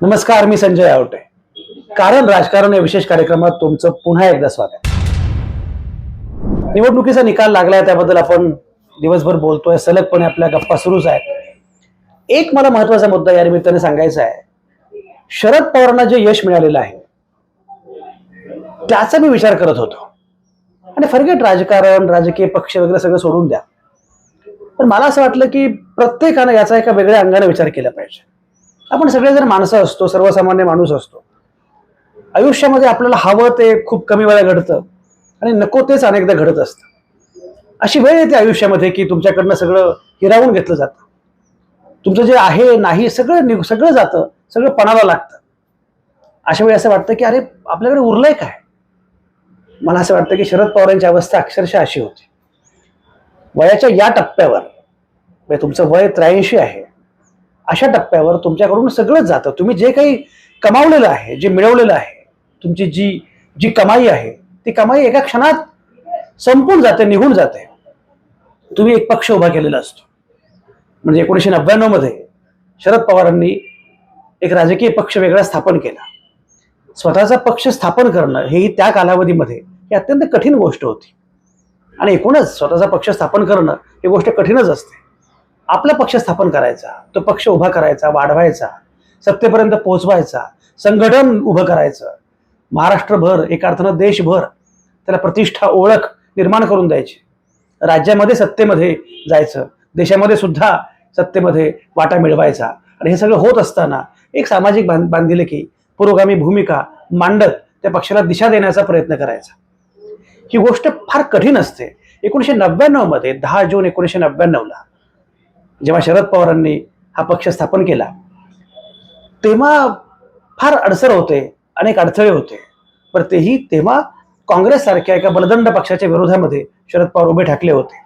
नमस्कार मी संजय आवटे. कारण राजकारण या विशेष कार्यक्रमात तुमचं पुन्हा एकदा स्वागत. निवडणुकीचा निकाल लागलाय त्याबद्दल आपण दिवसभर बोलतोय सलगपणे आपल्या गप्पा सुरूच आहेत. एक मला महत्त्वाचा मुद्दा या निमित्ताने सांगायचा आहे. शरद पवारांना जे यश मिळालेलं आहे त्याचा मी विचार करत होतो. आणि फरगेट राजकारण राजकीय पक्ष वगैरे सगळं सोडून द्या. पण मला असं वाटलं की प्रत्येकानं याचा एका वेगळ्या अंगाने विचार केला पाहिजे. आपण सगळेजण माणसं असतो सर्वसामान्य माणूस असतो आयुष्यामध्ये आपल्याला हवं ते खूप कमी वेळा घडतं आणि नको तेच अनेकदा घडत असतं. अशी वेळ येते आयुष्यामध्ये की तुमच्याकडनं सगळं हिरावून घेतलं जातं. तुमचं जे आहे नाही सगळं निघ सगळं जातं सगळं पणाला लागतं. अशा वेळी असं वाटतं की अरे आपल्याकडे उरलंय काय? मला असं वाटतं की शरद पवारांची अवस्था अक्षरशः अशी होती. वयाच्या या टप्प्यावर म्हणजे तुमचं वय त्र्याऐंशी आहे अशा टप्प्यावर तुमच्याकडून सगळंच जातं. तुम्ही जे काही कमावलेलं आहे जे मिळवलेलं आहे तुमची जी जी कमाई आहे ती कमाई एका क्षणात संपून जाते निघून जाते. तुम्ही एक पक्ष उभा केलेला असतो. म्हणजे एकोणीसशे नव्याण्णवमध्ये शरद पवारांनी एक राजकीय पक्ष वेगळा स्थापन केला. स्वतःचा पक्ष स्थापन करणं हेही त्या कालावधीमध्ये ही अत्यंत कठीण गोष्ट होती. आणि एकूणच स्वतःचा पक्ष स्थापन करणं ही गोष्ट कठीणच असते. आपला पक्ष स्थापन करायचा तो पक्ष उभा करायचा वाढवायचा सत्तेपर्यंत पोहोचवायचा संघटन उभं करायचं महाराष्ट्रभर एका अर्थानं देशभर त्याला प्रतिष्ठा ओळख निर्माण करून द्यायची. राज्यामध्ये सत्तेमध्ये जायचं देशामध्ये सुद्धा सत्तेमध्ये वाटा मिळवायचा. आणि हे सगळं होत असताना एक सामाजिक बांध बांधिलकी पुरोगामी भूमिका मांडत त्या पक्षाला दिशा देण्याचा प्रयत्न करायचा. ही गोष्ट फार कठीण असते. एकोणीसशे नव्याण्णवमध्ये दहा जून एकोणीसशे नव्याण्णवला जेव्हा शरद पवारांनी हा पक्ष स्थापन केला तेव्हा फार अडसर होते अनेक अडथळे होते. पण तेही तेव्हा काँग्रेससारख्या एका बलदंड पक्षाच्या विरोधामध्ये शरद पवार उभे ठाकले होते.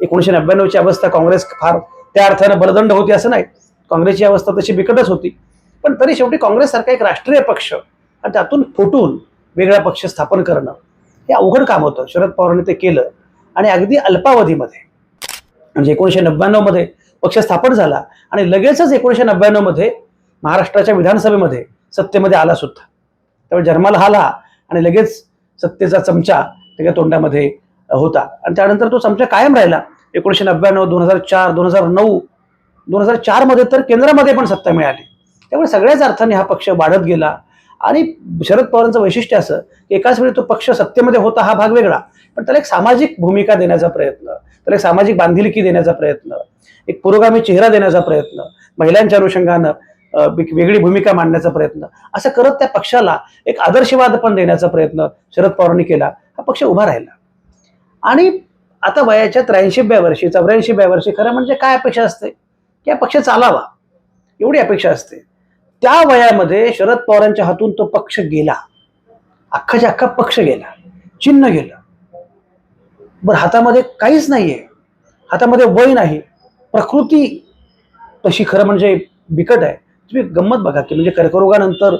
एकोणीसशे नव्याण्णवची अवस्था काँग्रेस फार त्या अर्थानं बलदंड होती असं नाही. काँग्रेसची अवस्था तशी बिकटच होती. पण तरी शेवटी काँग्रेससारखा एक राष्ट्रीय पक्ष आणि त्यातून फुटून वेगळा पक्ष स्थापन करणं हे अवघड काम होतं. शरद पवारांनी ते केलं आणि अगदी अल्पावधीमध्ये म्हणजे एकोणीसशे नव्याण्णवमध्ये पक्ष स्थापन झाला आणि लगेचच एकोणीसशे नव्याण्णवमध्ये महाराष्ट्राच्या विधानसभेमध्ये सत्तेमध्ये आला सुद्धा. त्यामुळे जन्माला आला आणि लगेच सत्तेचा चमचा त्याच्या तोंडामध्ये होता. आणि त्यानंतर तो चमचा कायम राहिला. एकोणीसशे नव्याण्णव दोन हजार चार दोन हजार नऊ दोन हजार चारमध्ये तर केंद्रामध्ये पण सत्ता मिळाली. त्यामुळे सगळ्याच अर्थाने हा पक्ष वाढत गेला. आणि शरद पवारांचं वैशिष्ट्य असं की एकाच वेळी तो पक्ष सत्तेमध्ये होता हा भाग वेगळा. पण त्याला एक सामाजिक भूमिका देण्याचा प्रयत्न त्याला एक सामाजिक बांधिलकी देण्याचा प्रयत्न एक पुरोगामी चेहरा देण्याचा प्रयत्न महिलांच्या अनुषंगानं एक वेगळी भूमिका मांडण्याचा प्रयत्न असं करत त्या पक्षाला एक आदर्शवाद पण देण्याचा प्रयत्न शरद पवारांनी केला. हा पक्ष उभा राहिला. आणि आता वयाच्या त्र्याऐंशीव्या वर्षी चौऱ्याऐंशीव्या वर्षी खरं म्हणजे काय अपेक्षा असते? की हा पक्ष चालावा. एवढी अपेक्षा असते. त्या वयामध्ये शरद पवारांच्या हातून तो पक्ष गेला. अख्खाच्या अख्खा पक्ष गेला. चिन्ह गेलं. बरं हातामध्ये काहीच नाहीये. हातामध्ये वय नाही. प्रकृती तशी खरं म्हणजे बिकट आहे. तुम्ही गंमत बघा की म्हणजे कर्करोगानंतर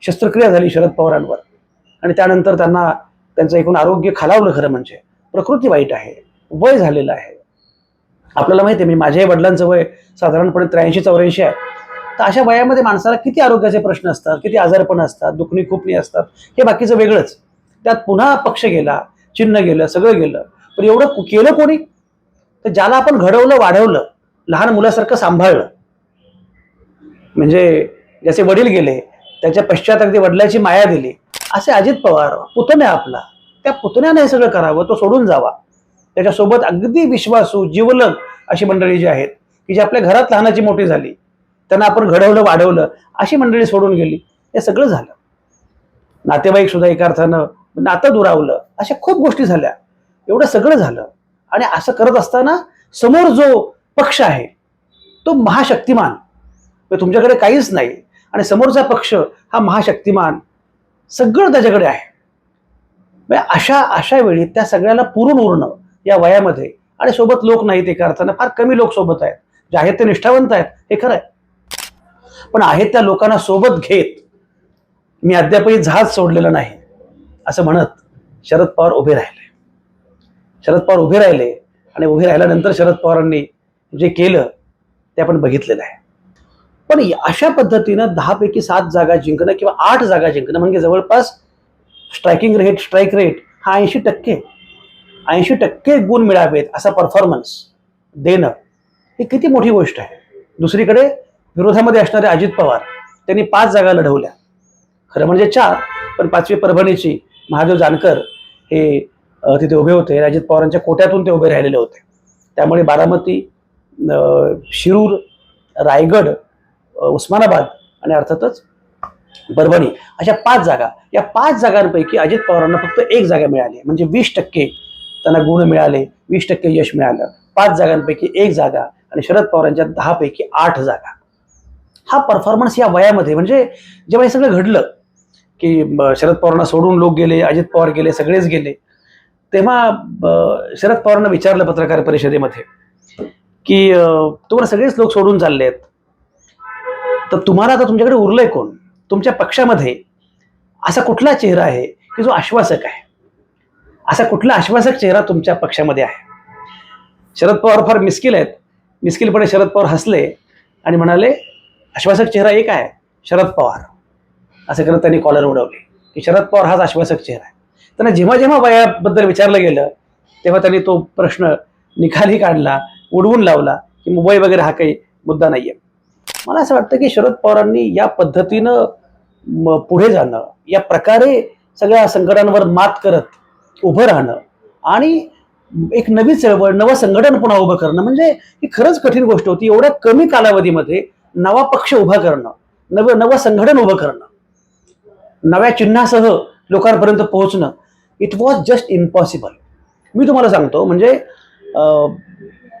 शस्त्रक्रिया झाली शरद पवारांवर. आणि त्यानंतर त्यांना त्यांचं एकूण आरोग्य खालावलं खरं म्हणजे. प्रकृती वाईट आहे. वय झालेलं आहे. आपल्याला माहिती आहे म्हणजे माझ्याही वडिलांचं वय साधारणपणे त्र्याऐंशी चौऱ्याऐंशी आहे. तर अशा वयामध्ये माणसाला किती आरोग्याचे प्रश्न असतात किती आजारपण असतात दुखणी खुपणी असतात हे बाकीचं वेगळंच. त्यात पुन्हा पक्ष गेला चिन्ह गेलं सगळं गेलं. पण एवढं कु- केलं कोणी? तर ज्याला आपण घडवलं वाढवलं लहान मुलासारखं सांभाळलं. म्हणजे ज्याचे वडील गेले त्याच्या पश्चात अगदी वडिलाची माया दिली असे अजित पवार पुतण्या आपला त्या पुतण्याने हे सगळं करावं तो सोडून जावा. त्याच्यासोबत अगदी विश्वासू जीवलग अशी मंडळी जी आहेत की जी आपल्या घरात लहानाची मोठी झाली. त्यांना आपण घडवलं वाढवलं अशी मंडळी सोडून गेली. हे सगळं झालं. नातेवाईक सुद्धा एका अर्थानं नातं दुरावलं अशा खूप गोष्टी झाल्या. एवढं सगळं झालं. आणि असं करत असताना समोर जो पक्ष आहे तो महाशक्तिमान. म्हणजे तुमच्याकडे काहीच नाही. आणि समोरचा पक्ष हा महाशक्तिमान सगळं त्याच्याकडे आहे. म्हणजे अशा अशा वेळी त्या सगळ्याला पुरून उरणं या वयामध्ये. आणि सोबत लोक नाहीत एका अर्थानं फार कमी लोक सोबत आहेत. जे आहेत ते निष्ठावंत आहेत. हे खरं आहे. पण आहेत त्या लोकांना सोबत घेत मी अद्यापही जहाज सोडलेलं नाही असं म्हणत शरद पवार उभे राहिले. शरद पवार उभे राहिले आणि उभे राहिल्यानंतर शरद पवारांनी जे केलं ते आपण बघितलेलं आहे. पण अशा पद्धतीनं दहापैकी सात जागा जिंकणं किंवा आठ जागा जिंकणं म्हणजे जवळपास स्ट्रायकिंग रेट स्ट्राईक रेट हा ऐंशी टक्के ऐंशी टक्के गुण मिळावेत असा परफॉर्मन्स देणं ही किती मोठी गोष्ट आहे. दुसरीकडे विरोधामध्ये असणारे अजित पवार त्यांनी पाच जागा लढवल्या. खरं म्हणजे चार पण पाचवी परभणीची महादेव जानकर हे तिथे उभे होते. अजित पवारांच्या कोट्यातून ते उभे राहिलेले होते. त्यामुळे बारामती शिरूर रायगड उस्मानाबाद आणि अर्थातच परभणी अशा पाच जागा. या पाच जागांपैकी अजित पवारांना फक्त एक जागा मिळाली. म्हणजे वीस टक्के त्यांना गुण मिळाले वीस टक्के यश मिळालं. पाच जागांपैकी एक जागा आणि शरद पवारांच्या दहापैकी आठ जागा. हा परफॉर्मन्स या वयामध्ये म्हणजे जेव्हा हे सगळं घडलं की शरद पवारांना सोडून लोक गेले अजित पवार गेले सगळेच गेले तेव्हा ब- शरद पवारांना विचारलं पत्रकार परिषदेमध्ये की तुम्हाला सगळेच लोक सोडून चालले आहेत तर तुम्हाला आता तुमच्याकडे उरलंय कोण? तुमच्या पक्षामध्ये असा कुठला चेहरा आहे की जो आश्वासक आहे? असा कुठला आश्वासक चेहरा तुमच्या पक्षामध्ये आहे? शरद पवार फार मिस्किल आहेत. मिस्किलपणे शरद पवार हसले आणि म्हणाले आश्वासक चेहरा एक आहे शरद पवार. असं करत त्यांनी कॉलर उडवले की शरद पवार हाच आश्वासक चेहरा आहे. त्यांना जेव्हा जेव्हा वयाबद्दल विचारलं गेलं तेव्हा त्यांनी तो प्रश्न निकाली काढला उडवून लावला की मुंबई वगैरे हा काही मुद्दा नाहीये. मला असं वाटतं की शरद पवारांनी या पद्धतीनं पुढे जाणं या प्रकारे सगळ्या संकटांवर मात करत उभं राहणं आणि एक नवी चळवळ नवं संघटन पुन्हा उभं करणं म्हणजे ही खरंच कठीण गोष्ट होती. एवढ्या कमी कालावधीमध्ये नवा पक्ष उभा करणं नवं नवं संघटन उभं करणं नव्या चिन्हासह लोकांपर्यंत पोहोचणं इट वॉज जस्ट इम्पॉसिबल मी तुम्हाला सांगतो म्हणजे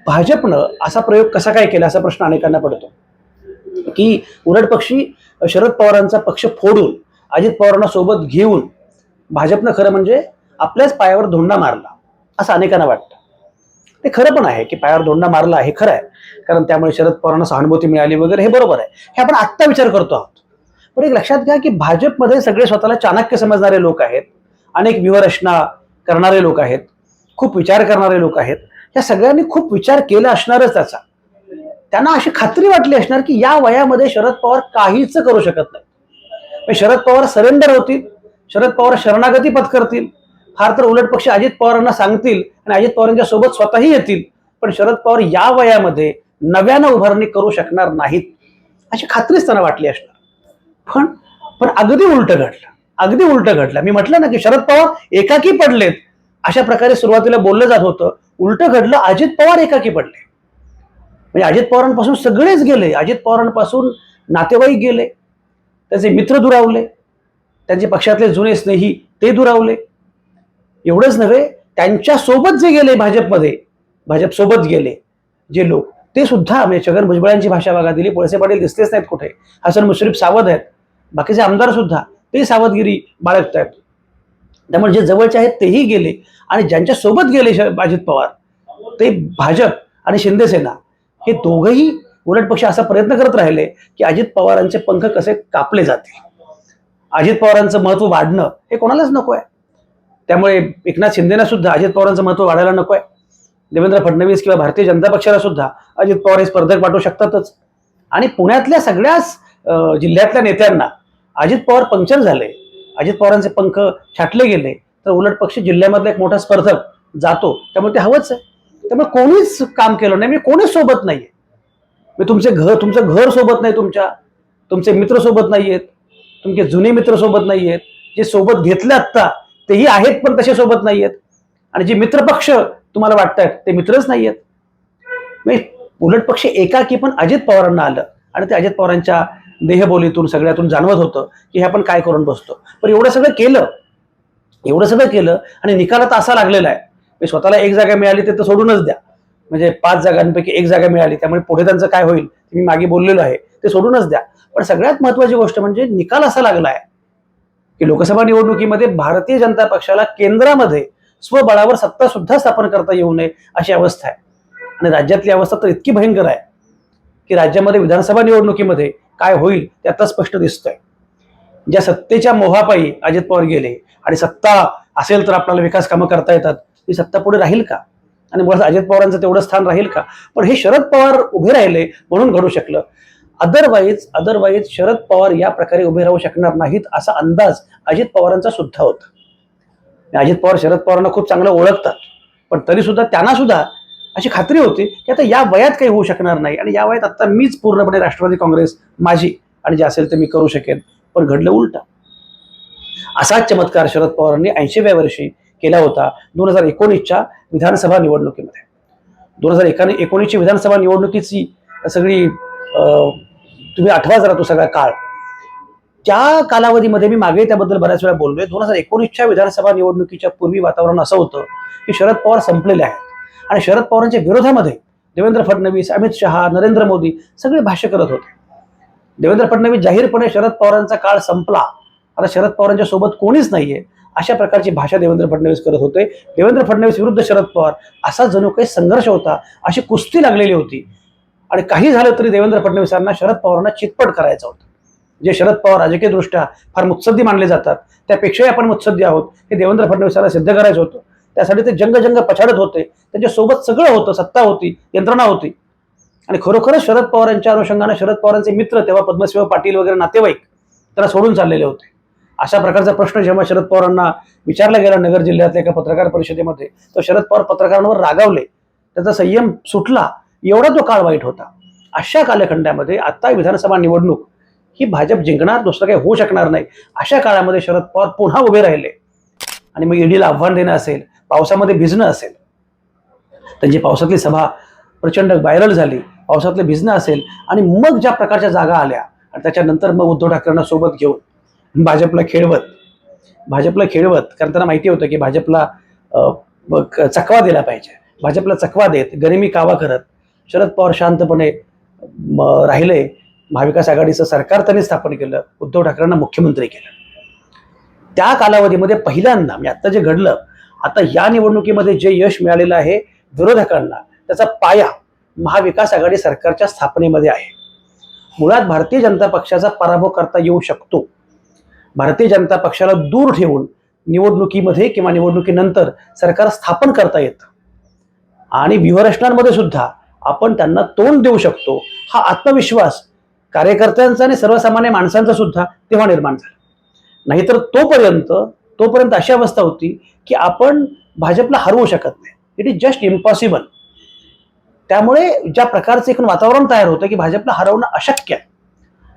भाजपनं असा प्रयोग कसा काय केला असा प्रश्न अनेकांना पडतो. की उलट पक्षी शरद पवारांचा पक्ष फोडून अजित पवारांना सोबत घेऊन भाजपनं खरं म्हणजे आपल्याच पायावर धोंडा मारला असं अनेकांना वाटतं. ते खरं पण आहे की पायावर धोंडा मारला हे खरं आहे कारण त्यामुळे शरद पवारांना सहानुभूती मिळाली वगैरे हे बरोबर आहे. हे आपण आत्ता विचार करतो आहोत. पण एक लक्षात घ्या की भाजपमध्ये सगळे स्वतःला चाणक्य समजणारे लोक आहेत. अनेक व्यूहरचना करणारे लोक आहेत खूप विचार करणारे लोक आहेत. या सगळ्यांनी खूप विचार केला असणारच त्याचा. त्यांना अशी खात्री वाटली असणार की या वयामध्ये शरद पवार काहीच करू शकत नाही. म्हणजे शरद पवार सरेंडर होतील शरद पवार शरणागती पत्करतील फार तर उलट पक्ष अजित पवारांना सांगतील आणि अजित पवारांच्या सोबत स्वतःही येतील. पण शरद पवार या वयामध्ये नव्यानं उभारणी करू शकणार नाहीत अशी खात्रीच त्यांना वाटली असणार. पण पण अगदी उलट घडलं. अगदी उलट घडलं. मी म्हटलं ना की शरद पवार एकाकी पडलेत. अशा प्रकारे सुरुवातीला बोललं जात होतं. उलट घडलं अजित पवार एकाकी पडले. म्हणजे अजित पवारांपासून सगळेच गेले. अजित पवारांपासून नातेवाईक गेले. त्याचे मित्र दुरावले. त्यांचे पक्षातले जुने स्नेही ते दुरावले. एवढंच नव्हे त्यांच्यासोबत जे गेले भाजपमध्ये भाजपसोबत गेले जे लोक ते सुद्धा म्हणजे छगन भुजबळांची भाषा बघा दिली वळसे पाटील दिसलेच नाहीत कुठे. हसन मुश्रीफ सावध आहेत. बाकीचे आमदार सुद्धा ते सावधगिरी बाळगतायत. त्यामुळे जे जवळचे आहेत तेही गेले आणि ज्यांच्या सोबत गेले अजित पवार ते भाजप आणि शिंदेसेना हे दोघंही उलट पक्ष असा प्रयत्न करत राहिले की अजित पवारांचे पंख कसे कापले जातील. अजित पवारांचं महत्त्व वाढणं हे कोणालाच नको आहे. त्यामुळे एकनाथ शिंदेना सुद्धा अजित पवारांचं महत्त्व वाढायला नको आहे. देवेंद्र फडणवीस किंवा भारतीय जनता पक्षाला सुद्धा अजित पवार हे स्पर्धक पाठवू शकतातच. आणि पुण्यातल्या सगळ्याच जिल्ह्यातल्या नेत्यांना अजित पवार पंक्चर झाले. अजित पवारांचे पंख छाटले गेले. तर उलट पक्ष जिल्ह्यामधला एक मोठा स्पर्धक जातो. त्यामुळे ते हवंच आहे. त्यामुळे कोणीच काम केलं नाही. मी कोणीच सोबत नाहीये. मी तुमचे घर तुमचं घर सोबत नाही तुमच्या. तुमचे मित्र सोबत नाही आहेत तुमचे जुने मित्र सोबत नाही आहेत जे सोबत घेतले आत्ता तेही आहेत पण तसे सोबत नाही आहेत आणि जे मित्रपक्ष तुम्हाला वाटतायत ते मित्रच नाही आहेत उलट पक्ष एकाकी पण अजित पवारांना आलं. आणि ते अजित पवारांच्या देहबोलीतून सगळ्यातून जाणवत होतं की हे आपण काय करून बसतो. पण एवढं सगळं केलं. एवढं सगळं केलं आणि निकाल आता असा लागलेला आहे. मी स्वतःला एक जागा मिळाली ते तर सोडूनच द्या. म्हणजे पाच जागांपैकी एक जागा मिळाली त्यामुळे पुढे त्यांचं काय होईल मी मागे बोललेलो आहे. ते सोडूनच द्या. पण सगळ्यात महत्वाची गोष्ट म्हणजे निकाल असा लागला आहे की लोकसभा निवडणुकीमध्ये भारतीय जनता पक्षाला केंद्रामध्ये स्वबळावर सत्ता सुद्धा स्थापन करता येऊ नये अशी अवस्था आहे. आणि राज्यातली अवस्था तर इतकी भयंकर आहे की राज्यामध्ये विधानसभा निवडणुकीमध्ये काय होईल ते आता स्पष्ट दिसतंय. ज्या सत्तेच्या मोहापायी अजित पवार गेले आणि सत्ता असेल तर आपल्याला विकास कामं करता येतात ती सत्ता पुढे राहील का? आणि मुळात अजित पवारांचं तेवढं स्थान राहील का? पण हे शरद पवार उभे राहिले म्हणून घडू शकलं. अदरवाईज अदरवाईज शरद पवार या प्रकारे उभे राहू शकणार नाहीत असा अंदाज अजित पवारांचा सुद्धा होता. अजित पवार शरद पवारांना खूप चांगलं ओळखतात. पण तरी सुद्धा त्यांना सुद्धा अशी खात्री होती की आता या वयात काही होऊ शकणार नाही. आणि या वयात आता मीच पूर्णपणे राष्ट्रवादी काँग्रेस माझी आणि जे असेल ते मी करू शकेन. पण घडलं उलट. असाच चमत्कार शरद पवारांनी ऐंशीव्या वर्षी केला होता दोन हजार एकोणीसच्या विधानसभा निवडणुकीमध्ये. दोन हजार एका एकोणीसची विधानसभा निवडणुकीची सगळी तुम्ही आठवा जरा तो सगळा काळ. त्या कालावधीमध्ये मी मागे त्याबद्दल बऱ्याच वेळा बोललोय. दोन हजार एकोणीसच्या विधानसभा निवडणुकीच्या पूर्वी वातावरण असं होतं की शरद पवार संपलेले आहेत. आणि शरद पवारांच्या विरोधामध्ये देवेंद्र फडणवीस अमित शहा नरेंद्र मोदी सगळे भाष्य करत होते. देवेंद्र फडणवीस जाहीरपणे शरद पवारांचा काळ संपला. आता शरद पवारांच्या सोबत कोणीच नाहीये. अशा प्रकारची भाषा देवेंद्र फडणवीस करत होते. देवेंद्र फडणवीस विरुद्ध शरद पवार असा जणू काही संघर्ष होता अशी कुस्ती लागलेली होती. आणि काही झालं तरी देवेंद्र फडणवीसांना शरद पवारांना चितपट करायचं होतं. जे शरद पवार राजकीयदृष्ट्या फार मुत्सद्दी मानले जातात त्यापेक्षाही आपण मुत्सद्दी आहोत हे देवेंद्र फडणवीसांना सिद्ध करायचं होतं. त्यासाठी ते जंग जंग पछाडत होते. त्यांच्यासोबत सगळं होतं सत्ता होती यंत्रणा होती. आणि खरोखरच शरद पवारांच्या अनुषंगाने शरद पवारांचे मित्र तेव्हा पद्मशिव पाटील वगैरे नातेवाईक त्यांना सोडून चाललेले होते. अशा प्रकारचा प्रश्न जेव्हा शरद पवारांना विचारला गेला नगर जिल्ह्यातल्या एका पत्रकार परिषदेमध्ये तर शरद पवार पत्रकारांवर रागावले. त्याचा संयम सुटला. एवढा तो काळ वाईट होता. अशा कालखंडामध्ये आता विधानसभा निवडणूक ही भाजप जिंकणार दुसरं काही होऊ शकणार नाही. अशा काळामध्ये शरद पवार पुन्हा उभे राहिले. आणि मग ईडीला आव्हान देणं असेल पावसामध्ये भिजणं असेल त्यांची पावसातली सभा प्रचंड व्हायरल झाली पावसातलं भिजणं असेल आणि मग ज्या प्रकारच्या जागा आल्या आणि त्याच्यानंतर मग उद्धव ठाकरेंना सोबत घेऊन भाजपला खेळवत भाजपला खेळवत कारण त्यांना माहिती होतं की भाजपला अं, चकवा दिला पाहिजे. भाजपला चकवा देत गरिमी कावा करत शरद पवार शांतपणे राहिले. महाविकास आघाडीचं सरकार त्यांनी स्थापन केलं उद्धव ठाकरेंना मुख्यमंत्री केलं. त्या कालावधीमध्ये पहिल्यांदा म्हणजे आत्ता जे घडलं आता या निवडणुकीमध्ये जे यश मिळालेलं आहे विरोधकांना त्याचा पाया महाविकास आघाडी सरकारच्या स्थापनेमध्ये आहे. मुळात भारतीय जनता पक्षाचा पराभव करता येऊ शकतो. भारतीय जनता पक्षाला दूर ठेवून निवडणुकीमध्ये किंवा निवडणुकीनंतर सरकार स्थापन करता येतं. आणि व्यूहरचनांमध्ये सुद्धा आपण त्यांना तोंड देऊ शकतो. हा आत्मविश्वास कार्यकर्त्यांचा आणि सर्वसामान्य माणसांचा सुद्धा तेव्हा निर्माण झाला. नाहीतर तोपर्यंत तोपर्यंत अशी अवस्था होती की आपण भाजपला हरवू शकत नाही. इट इज जस्ट इम्पॉसिबल त्यामुळे ज्या प्रकारचं एक वातावरण तयार होतं की भाजपला हरवणं अशक्य आहे.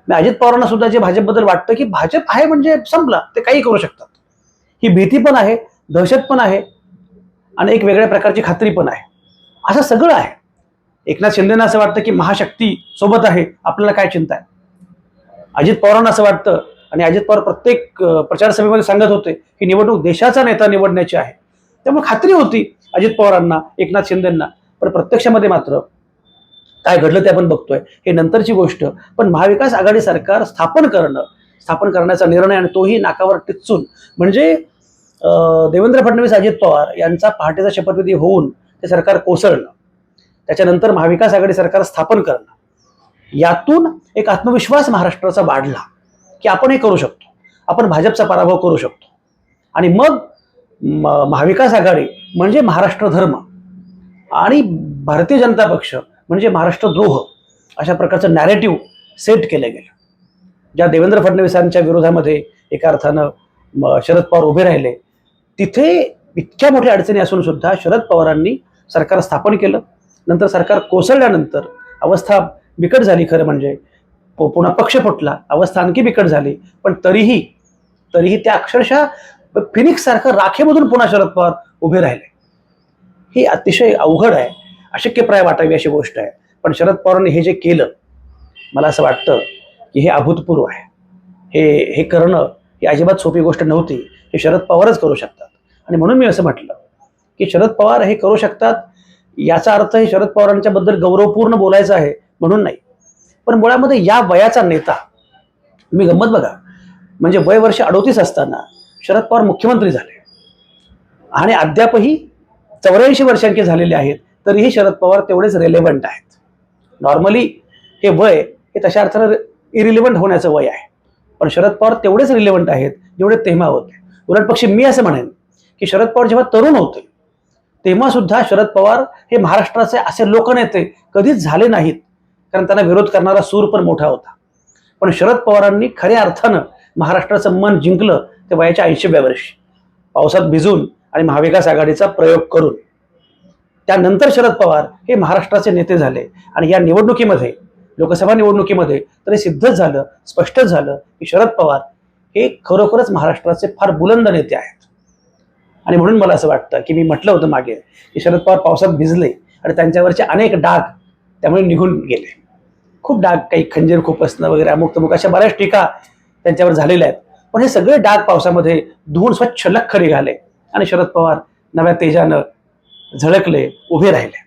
मी अजित पवारांना सुद्धा जे भाजपबद्दल वाटतं की भाजप आहे म्हणजे संपलं ते काही करू शकतात. ही भीती पण आहे दहशत पण आहे आणि एक वेगळ्या प्रकारची खात्री पण आहे. असं सगळं आहे. एकनाथ शिंदेना असं वाटतं की महाशक्ती सोबत आहे आपल्याला काय चिंता आहे? अजित पवारांना असं वाटतं आणि अजित पवार प्रत्येक प्रचारसभेमध्ये प्रचार सभेमध्ये सांगत होते की निवडणूक देशाचा नेता निवडण्याची आहे. त्यामुळे खात्री होती अजित पवारांना एकनाथ शिंदेंना. पण प्रत्यक्षामध्ये मात्र काय घडलं ते आपण बघतोय. हे नंतरची गोष्ट. पण महाविकास आघाडी सरकार स्थापन करणं स्थापन करण्याचा निर्णय आणि तोही नाकावर टिचून. म्हणजे देवेंद्र फडणवीस अजित पवार यांचा पहाटेचा शपथविधी होऊन ते सरकार कोसळणं त्याच्यानंतर महाविकास आघाडी सरकार स्थापन करणं. यातून एक आत्मविश्वास महाराष्ट्राचा वाढला. की आपण हे करू शकतो. आपण भाजपचा पराभव करू शकतो. आणि मग महाविकास आघाडी म्हणजे महाराष्ट्र धर्म आणि भारतीय जनता पक्ष म्हणजे महाराष्ट्र द्रोह अशा प्रकारचं नॅरेटिव्ह सेट केलं गेलं. ज्या देवेंद्र फडणवीसांच्या विरोधामध्ये एका अर्थानं शरद पवार उभे राहिले तिथे इतक्या मोठ्या अडचणी असून सुद्धा शरद पवारांनी सरकार स्थापन केलं. नंतर सरकार कोसळल्यानंतर अवस्था बिकट झाली खरं म्हणजे. पुन्हा पक्ष फुटला. अवस्था आणखी बिकट झाली. पण तरीही तरीही त्या अक्षरशः फिनिक्स सारखं राखेमधून पुन्हा शरद पवार उभे राहिले. ही अतिशय अवघड आहे. अशक्यप्राय वाटावी अशी गोष्ट आहे. पण शरद पवारांनी हे जे केलं मला असं वाटतं की हे अभूतपूर्व आहे. हे हे करणं ही अजिबात सोपी गोष्ट नव्हती. हे शरद पवारच करू शकतात. आणि म्हणून मी असं म्हटलं की शरद पवार हे करू शकतात याचा अर्थ हे शरद पवारांच्याबद्दल गौरवपूर्ण बोलायचं आहे म्हणून नाही. पण मुळामध्ये या वयाचा नेता मी गंमत बघा. म्हणजे वय वर्ष अडोतीस असताना शरद पवार मुख्यमंत्री झाले. आणि अद्यापही चौऱ्याऐंशी वर्षांचे झालेले आहेत तरीही शरद पवार तेवढेच रेलेव्हंट आहेत. नॉर्मली हे वय हे तशा अर्थानं इरिलेव्हंट होण्याचं वय आहे. पण शरद पवार तेवढेच रिलेव्हंट आहेत जेवढे तेव्हा होते. उलट पक्षी मी असं म्हणेन की शरद पवार जेव्हा तरुण होते तेव्हा सुद्धा शरद पवार हे महाराष्ट्राचे असे लोकनेते कधीच झाले नाहीत. कारण त्यांना विरोध करणारा सूर पण मोठा होता. पण शरद पवारांनी खऱ्या अर्थानं महाराष्ट्राचं मन जिंकलं ते वयाच्या ऐंशीव्या वर्षी. पावसात भिजून आणि महाविकास आघाडीचा प्रयोग करून. त्यानंतर शरद पवार हे महाराष्ट्राचे नेते झाले आणि या निवडणुकीमध्ये लोकसभा निवडणुकीमध्ये तर हे सिद्धच झालं स्पष्टच झालं की शरद पवार हे खरोखरच महाराष्ट्राचे फार बुलंद नेते आहेत. आणि म्हणून मला असं वाटतं की मी म्हटलं होतं मागे की शरद पवार पावसात भिजले आणि त्यांच्यावरचे अनेक डाग त्यामुळे निघून गेले. खूप डाग काही खंजीर खूप असणं वगैरे अमुक तमुक अशा बऱ्याच टीका त्यांच्यावर झालेल्या आहेत. पण हे सगळे डाग पावसामध्ये धुवून स्वच्छ लख निघाले आणि शरद पवार नव्या तेजानं झळकले उभे राहिले.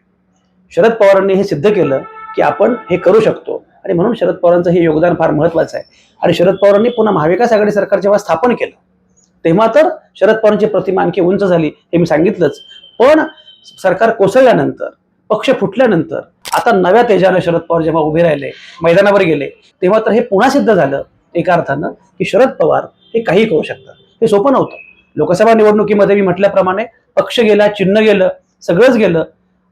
शरद पवारांनी हे सिद्ध केलं की आपण हे करू शकतो. आणि म्हणून शरद पवारांचं हे योगदान फार महत्वाचं आहे. आणि शरद पवारांनी पुन्हा महाविकास आघाडी सरकार जेव्हा स्थापन केलं तेव्हा तर शरद पवारांची प्रतिमा आणखी उंच झाली हे मी सांगितलंच. पण सरकार कोसळल्यानंतर पक्ष फुटल्यानंतर आता नव्या तेजानं शरद पवार जेव्हा उभे राहिले मैदानावर गेले तेव्हा तर हे पुन्हा सिद्ध झालं एका अर्थानं की शरद पवार हे काही करू शकतात. हे सोपं नव्हतं. लोकसभा निवडणुकीमध्ये मी म्हटल्याप्रमाणे पक्ष गेला चिन्ह गेलं सगळंच गेलं.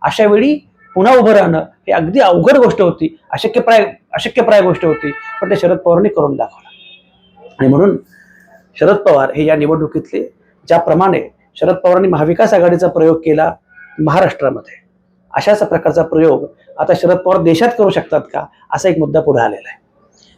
अशा वेळी पुन्हा उभं राहणं हे अगदी अवघड गोष्ट होती अशक्यप्राय अशक्यप्राय गोष्ट होती पण ते शरद पवारांनी करून दाखवलं. आणि म्हणून शरद पवार हे या निवडणुकीतले ज्याप्रमाणे शरद पवारांनी महाविकास आघाडीचा प्रयोग केला महाराष्ट्रामध्ये अशाच प्रकारचा प्रयोग आता शरद पवार देशात करू शकतात का? असा एक मुद्दा पुढे आलेला आहे.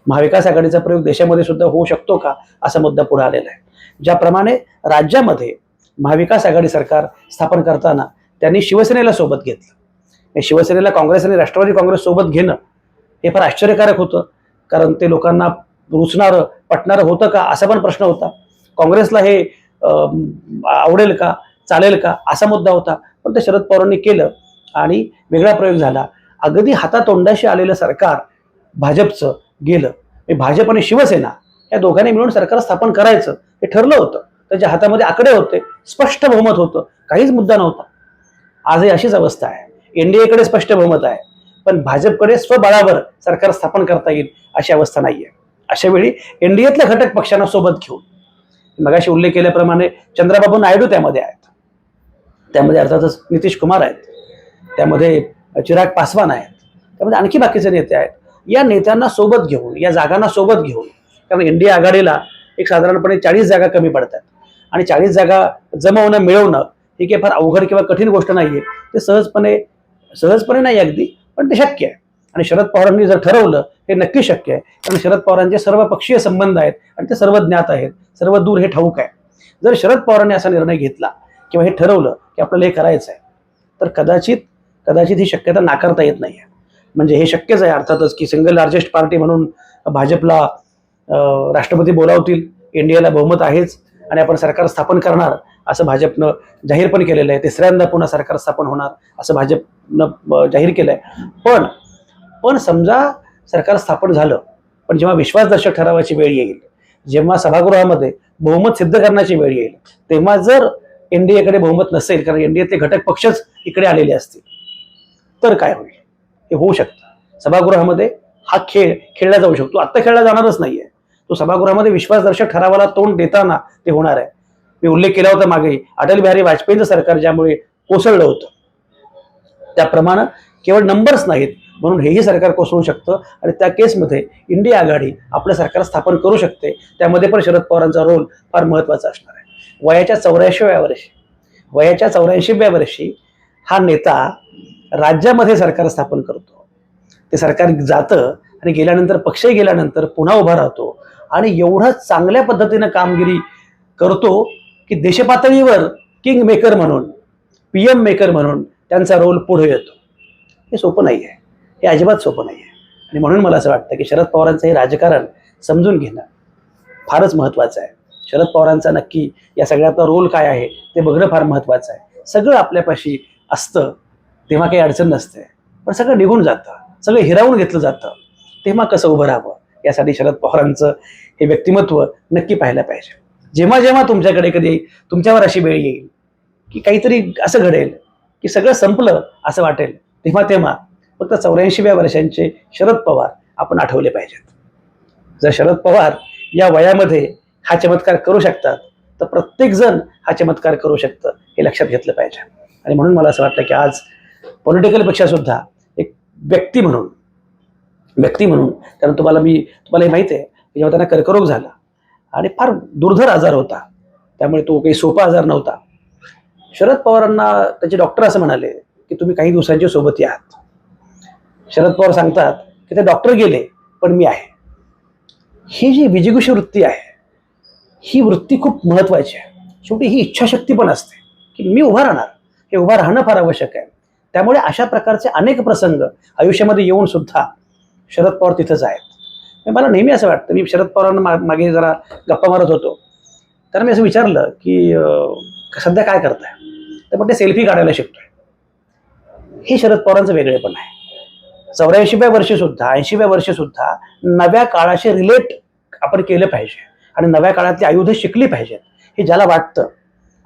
महाविकास आघाडीचा प्रयोग देशामध्ये सुद्धा होऊ शकतो का? असा मुद्दा पुढे आलेला आहे. ज्याप्रमाणे राज्यामध्ये महाविकास आघाडी सरकार स्थापन करताना त्यांनी शिवसेनेला सोबत घेतलं. शिवसेनेला काँग्रेस आणि राष्ट्रवादी काँग्रेस सोबत घेणं हे फार आश्चर्यकारक होतं. कारण ते लोकांना रुचणारं पटणारं होतं का? असा पण प्रश्न होता. काँग्रेसला हे आवडेल का? चालेल का? असा मुद्दा होता. पण ते शरद पवारांनी केलं. आणि वेगळा प्रयोग झाला. अगदी हातातोंडाशी आलेलं सरकार भाजपचं गेलं. भाजप आणि शिवसेना या दोघांनी मिळून सरकार स्थापन करायचं हे ठरलं होतं. त्याच्या हातामध्ये आकडे होते स्पष्ट बहुमत होतं काहीच मुद्दा नव्हता. आजही अशीच अवस्था आहे. एनडीएकडे स्पष्ट बहुमत आहे. पण भाजपकडे स्वबळावर सरकार स्थापन करता येईल अशी अवस्था नाहीये. अशा वेळी एनडीएतल्या घटक पक्षांना सोबत घेऊन मगाशी उल्लेख केल्याप्रमाणे चंद्रबाबू नायडू त्यामध्ये आहेत. त्यामध्ये अर्थातच नितीश कुमार आहेत. त्यामध्ये चिराग पासवान आहेत. त्यामध्ये आणखी बाकीचे नेते आहेत. या नेत्यांना सोबत घेऊन या जागांना सोबत घेऊन कारण इंडिया आघाडीला एक साधारणपणे चाळीस जागा कमी पडतात. आणि चाळीस जागा जमवणं मिळवणं ही काही फार अवघड किंवा कठीण गोष्ट नाही आहे ते सहजपणे सहजपणे नाही अगदी पण ते शक्य आहे. आणि शरद पवारांनी जर ठरवलं हे नक्की शक्य आहे. कारण शरद पवारांचे सर्व पक्षीय संबंध आहेत आणि ते सर्व ज्ञात आहेत. सर्व दूर हे ठाऊक आहे. जर शरद पवारांनी असा निर्णय घेतला किंवा हे ठरवलं की आपल्याला हे करायचं आहे तर कदाचित कदाचित ही शक्यता नाकारता येत नाही आहे म्हणजे हे शक्यच आहे अर्थातच की सिंगल लार्जेस्ट पार्टी म्हणून भाजपला राष्ट्रपती बोलावतील इंडियाला बहुमत आहेच आणि आपण सरकार स्थापन करणार असं भाजपनं जाहीर पण केलेलं आहे. तिसऱ्यांदा पुन्हा सरकार स्थापन होणार असं भाजपनं जाहीर केलं आहे पण पण समजा सरकार स्थापन झालं पण जेव्हा विश्वासदर्शक ठरावाची वेळ येईल जेव्हा सभागृहामध्ये बहुमत सिद्ध करण्याची वेळ येईल तेव्हा जर एनडीएकडे बहुमत नसेल कारण एनडीएतले घटक पक्षच इकडे आलेले असतील तर काय होईल? हे होऊ शकतं. सभागृहामध्ये हा खेळ खेळला जाऊ शकतो. आत्ता खेळला जाणारच नाहीये. तो सभागृहामध्ये विश्वासदर्शक ठरावाला तोंड देताना ते होणार आहे. मी उल्लेख केला होता मागे अटल बिहारी वाजपेयींचं सरकार ज्यामुळे कोसळलं होतं त्याप्रमाणे केवळ नंबर्स नाहीत म्हणून हेही सरकार कोसळू शकतं आणि त्या केसमध्ये इंडिया आघाडी आपलं सरकार स्थापन करू शकते. त्यामध्ये पण शरद पवारांचा रोल फार महत्त्वाचा असणार आहे. वयाच्या चौऱ्याऐंशीव्या वर्षी वयाच्या चौऱ्याऐंशीव्या वर्षी हा नेता राज्यामध्ये सरकार स्थापन करतो. ते सरकार जातं आणि गेल्यानंतर पक्षही गेल्यानंतर पुन्हा उभा राहतो. आणि एवढं चांगल्या पद्धतीनं कामगिरी करतो की देशपातळीवर किंग मेकर म्हणून पी एम मेकर म्हणून त्यांचा रोल पुढे येतो. हे सोपं नाही आहे हे अजिबात सोपं नाही आहे आणि म्हणून मला असं वाटतं की शरद पवारांचं हे राजकारण समजून घेणं फारच महत्त्वाचं आहे. शरद पवारांचा नक्की या सगळ्याचा रोल काय आहे ते बघणं फार महत्त्वाचं आहे. सगळं आपल्यापाशी असतं. तेव्हा काही अडचण नसते. पण सगळं निघून जातं. सगळं हिरावून घेतलं जातं. तेव्हा कसं उभं राहावं? यासाठी शरद पवारांचं हे व्यक्तिमत्व नक्की पाहायला पाहिजे. जेव्हा जेव्हा तुमच्याकडे कधी तुमच्यावर अशी वेळ येईल की काहीतरी असं घडेल की सगळं संपलं असं वाटेल तेव्हा तेव्हा फक्त चौऱ्याऐंशीव्या वर्षांचे शरद पवार आपण आठवले पाहिजेत. जर शरद पवार या वयामध्ये हा चमत्कार करू शकतात तर प्रत्येकजण हा चमत्कार करू शकतं हे लक्षात घेतलं पाहिजे. आणि म्हणून मला असं वाटतं की आज पॉलिटिकलपेक्षा सुद्धा एक व्यक्ती म्हणून व्यक्ती म्हणून कारण तुम्हाला मी तुम्हाला हे माहीत आहे की जेव्हा त्यांना कर्करोग झाला आणि फार दुर्धर आजार होता त्यामुळे तो काही सोपा आजार नव्हता. शरद पवारांना त्याचे डॉक्टर असं म्हणाले की तुम्ही काही दिवसांच्या सोबत आहात शरद पवार सांगतात की ते डॉक्टर गेले पण मी आहे. ही जी विजिगुष वृत्ती आहे ही वृत्ती खूप महत्वाची आहे. शेवटी ही इच्छाशक्ती पण असते की मी उभा राहणार हे उभा राहणं फार आवश्यक आहे. त्यामुळे अशा प्रकारचे अनेक प्रसंग आयुष्यामध्ये येऊन सुद्धा शरद पवार तिथंच आहेत. म्हणजे मला नेहमी असं वाटतं मी शरद पवारांना मा- मागे जरा गप्पा मारत होतो. तर मी असं विचारलं की सध्या काय करताय? तर पण ते सेल्फी काढायला शिकतोय. हे शरद पवारांचं वेगळेपण आहे. चौऱ्याऐंशीव्या वर्षी सुद्धा ऐंशीव्या वर्षी सुद्धा नव्या काळाशी रिलेट आपण केलं पाहिजे. आणि नव्या काळातली आयुध शिकली पाहिजेत. हे ज्याला वाटतं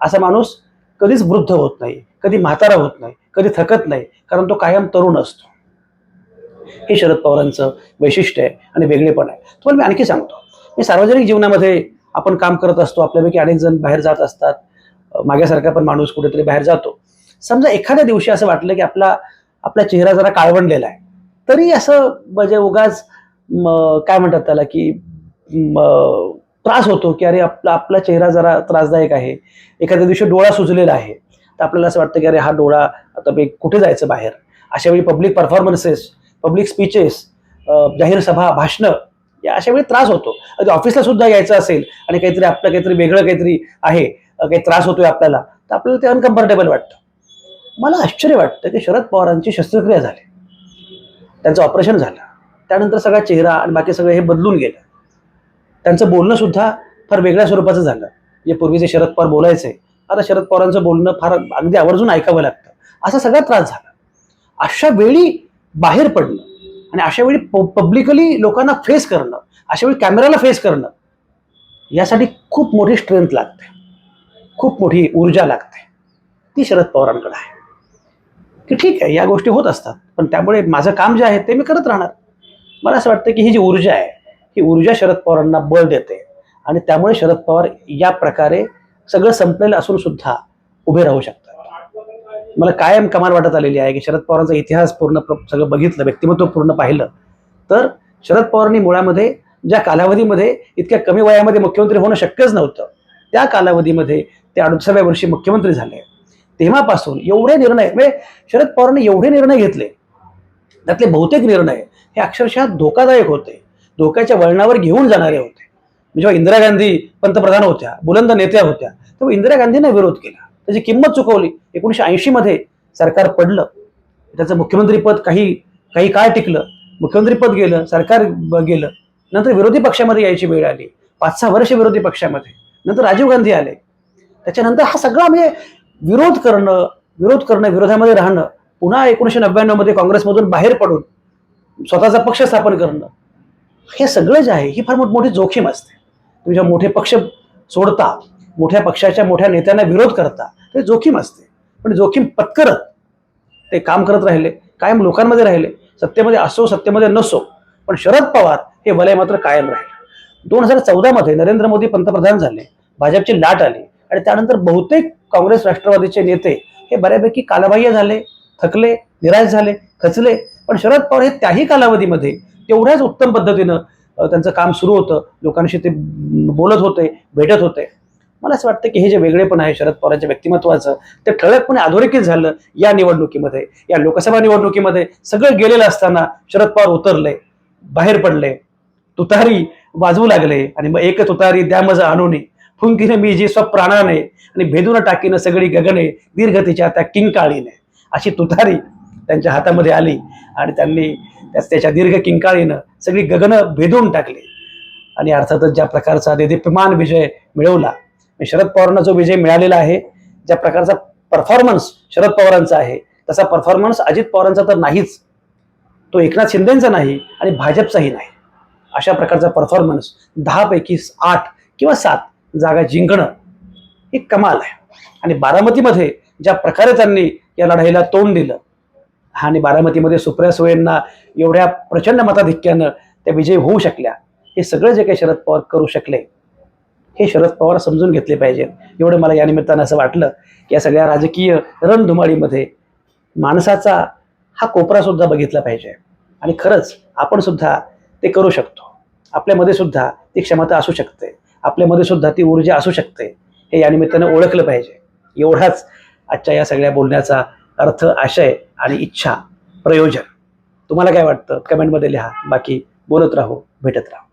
असा माणूस कधीच वृद्ध होत नाही कधी म्हातारा होत नाही कधी थकत नाही कारण तो कायम तरुण असतो. हे शरद पवारांचं वैशिष्ट्य आहे आणि वेगळेपण आहे. तुम्हाला मी आणखी सांगतो. मी सार्वजनिक जीवनामध्ये आपण काम करत असतो आपल्यापैकी अनेक जण बाहेर जात असतात. माझ्यासारखा पण माणूस कुठेतरी बाहेर जातो. समजा एखाद्या दिवशी असं वाटलं की आपला आपला चेहरा जरा काळवंडलेला आहे. तरी असं म्हणजे उगाच काय म्हणतात त्याला की त्रास होतो की अरे आपला आपला चेहरा जरा त्रासदायक आहे. एखाद्या दिवशी डोळा सुजलेला आहे. तर आपल्याला असं वाटतं की अरे हा डोळा आता कुठे जायचं बाहेर? अशा वेळी पब्लिक परफॉर्मन्सेस पब्लिक स्पीचेस जाहीर सभा भाषणं या अशा वेळी त्रास होतो. अगदी ऑफिसला सुद्धा यायचं असेल आणि काहीतरी आपलं काहीतरी वेगळं काहीतरी आहे काही त्रास होतोय आपल्याला तर आपल्याला ते अनकम्फर्टेबल वाटतं. मला आश्चर्य वाटतं की शरद पवारांची शस्त्रक्रिया झाली. त्यांचं ऑपरेशन झालं. त्यानंतर सगळा चेहरा आणि बाकी सगळं हे बदलून गेलं. त्यांचं बोलणं सुद्धा फार वेगळ्या स्वरूपाचं झालं. जे पूर्वीचे शरद पवार बोलायचे आता शरद पवारांचं बोलणं फार अगदी आवर्जून ऐकावं लागतं. असा सगळा त्रास झाला. अशा वेळी बाहेर पडणं आणि अशा वेळी पब्लिकली लोकांना फेस करणं अशा वेळी कॅमेराला फेस करणं यासाठी खूप मोठी स्ट्रेंथ लागते. खूप मोठी ऊर्जा लागते. ती शरद पवारांकडे आहे. की ठीक आहे या गोष्टी होत असतात पण त्यामुळे माझं काम जे आहे ते मी करत राहणार. मला असं वाटतं की ही जी ऊर्जा आहे ही ऊर्जा शरद पवारांना बळ देते आणि त्यामुळे शरद पवार या प्रकारे सगळं संपलेलं असून सुद्धा उभे राहू शकतात. मला कायम कमाल वाटत आलेली आहे की शरद पवारांचा इतिहास पूर्ण सगळं बघितलं व्यक्तिमत्व पूर्ण पाहिलं. तर शरद पवारांनी मुळामध्ये ज्या कालावधीमध्ये इतक्या कमी वयामध्ये मुख्यमंत्री होणं शक्यच नव्हतं त्या कालावधीमध्ये ते अडुसाव्या वर्षी मुख्यमंत्री झाले. तेव्हापासून एवढे निर्णय म्हणजे शरद पवारांनी एवढे निर्णय घेतले. त्यातले बहुतेक निर्णय हे अक्षरशः धोकादायक होते. धोक्याच्या वळणावर घेऊन जाणारे होते. जेव्हा इंदिरा गांधी पंतप्रधान होत्या बुलंद नेत्या होत्या तेव्हा इंदिरा गांधींना विरोध केला. त्याची किंमत चुकवली. एकोणीशे ऐंशीमध्ये सरकार पडलं. त्याचं मुख्यमंत्रीपद काही काही काळ टिकलं. मुख्यमंत्रीपद गेलं सरकार गेलं. नंतर विरोधी पक्षामध्ये यायची वेळ आली. पाच सहा वर्ष विरोधी पक्षामध्ये. नंतर राजीव गांधी आले. त्याच्यानंतर हा सगळा म्हणजे विरोध करणं विरोध करणं विरोधामध्ये राहणं पुन्हा एकोणीशे नव्याण्णवमध्ये काँग्रेसमधून बाहेर पडून स्वतःचा पक्ष स्थापन करणं हे सगळं जे आहे ही फार मोठ- मोठी जोखीम असते. तुम्ही जेव्हा मोठे पक्ष सोडता मोठ्या पक्षाच्या मोठ्या नेत्यांना विरोध करता ते जोखीम असते. पण जोखीम पत्करत ते काम करत राहिले कायम लोकांमध्ये राहिले सत्तेमध्ये असो सत्तेमध्ये नसो पण शरद पवार हे वलय मात्र कायम राहिले. दोन हजार चौदामध्ये नरेंद्र मोदी पंतप्रधान झाले भाजपची लाट आली आणि त्यानंतर बहुतेक काँग्रेस राष्ट्रवादीचे नेते हे बऱ्यापैकी कालबाह्य झाले थकले निराश झाले खचले. पण शरद पवार हे त्याही कालावधीमध्ये तेवढ्याच उत्तम पद्धतीनं त्यांचं काम सुरू होतं. लोकांशी ते बोलत होते भेटत होते. मला असं वाटतं की हे जे वेगळेपण आहे शरद पवारांच्या व्यक्तिमत्वाचं ते ठळकपणे अधोरेखित झालं या निवडणुकीमध्ये या लोकसभा निवडणुकीमध्ये. सगळं गेलेलं असताना शरद पवार उतरले बाहेर पडले तुतारी वाजवू लागले आणि मग एक तुतारी द्या मजा आणून. फुंकीने मी जी स्वप्राणाने आणि भेदून टाकीनं सगळी गगने दीर्घ तिच्या त्या किंकाळीने. अशी तुतारी त्यांच्या हातामध्ये आली आणि त्यांनी त्याच्या दीर्घ किंकाळीनं सगळी गगनं भेदून टाकली. आणि अर्थातच ज्या प्रकारचा देदीप्यमान विजय मिळवला शरद पवारांना जो विजय मिळालेला आहे ज्या प्रकारचा परफॉर्मन्स शरद पवारांचा आहे तसा परफॉर्मन्स अजित पवारांचा तर नाहीच. तो एकनाथ शिंदेचा नाही आणि भाजपचाही नाही. अशा प्रकारचा परफॉर्मन्स दहापैकी आठ किंवा सात जागा जिंकणं ही कमाल आहे. आणि बारामतीमध्ये ज्या प्रकारे त्यांनी या लढाईला तोंड दिलं आणि बारामतीमध्ये सुप्रिया सुळेंना एवढ्या प्रचंड मताधिक्यानं त्या विजयी होऊ शकल्या हे सगळं जे काही शरद पवार करू शकले हे शरद पवार समजून घेतले पाहिजेत. एवढं मला या निमित्तानं असं वाटलं की या सगळ्या राजकीय रणधुमाळीमध्ये माणसाचा हा कोपरा सुद्धा बघितला पाहिजे. आणि खरंच आपण सुद्धा ते करू शकतो. आपल्यामध्ये सुद्धा ती क्षमता असू शकते. आपल्यामध्ये सुद्धा ती ऊर्जा असू शकते. हे या निमित्तानं ओळखलं पाहिजे. एवढाच आजच्या या सगळ्या बोलण्याचा अर्थ आशय आणि इच्छा प्रयोजन. तुम्हाला काय वाटतं? कमेंटमध्ये लिहा. बाकी बोलत राहू भेटत राहू.